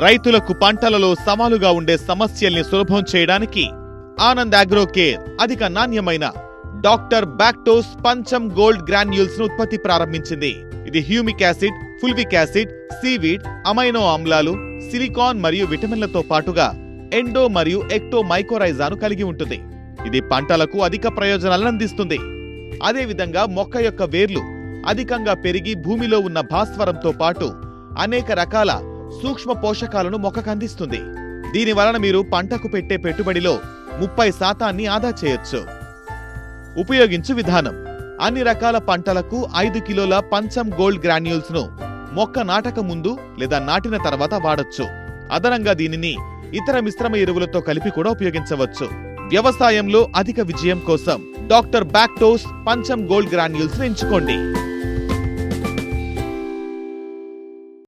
రైతులకు పంటలలో సవాలుగా ఉండే సమస్యల్ని సులభం చేయడానికి ఆనంద్ అగ్రో కేర్ అధిక నాణ్యమైన డాక్టర్ బ్యాక్టోస్ పంచం గోల్డ్ గ్రాన్యూల్స్ను ఉత్పత్తి ప్రారంభించింది. ఇది humic acid fulvic acid seaweed amino ఆమ్లాలు సిలికాన్ మరియు విటమిన్లతో పాటుగా ఎండో మరియు ఎక్టో మైకోరైజాను కలిగి ఉంటుంది. ఇది పంటలకు అధిక ప్రయోజనాలను అందిస్తుంది. అదేవిధంగా మొక్క యొక్క వేర్లు అధికంగా పెరిగి భూమిలో ఉన్న భాస్వరంతో పాటు అనేక రకాల సూక్ష్మ పోషకాలను మొక్కకు అందిస్తుంది. దీని వలన మీరు పంటకు పెట్టే పెట్టుబడిలో ముప్పై శాతాన్ని ఆదా చేయొచ్చు. ఉపయోగించు విధానం. అన్ని రకాల పంటలకు ఐదు కిలోల పంచం గోల్డ్ గ్రాన్యూల్స్ను మొక్క నాటక ముందు లేదా నాటిన తర్వాత వాడచ్చు. అదనంగా దీనిని ఇతర మిశ్రమ ఎరువులతో కలిపి కూడా ఉపయోగించవచ్చు. వ్యవసాయంలో అధిక విజయం కోసం డాక్టర్ బ్యాక్టోస్ పంచం గోల్డ్ గ్రాన్యూల్స్ ఎంచుకోండి.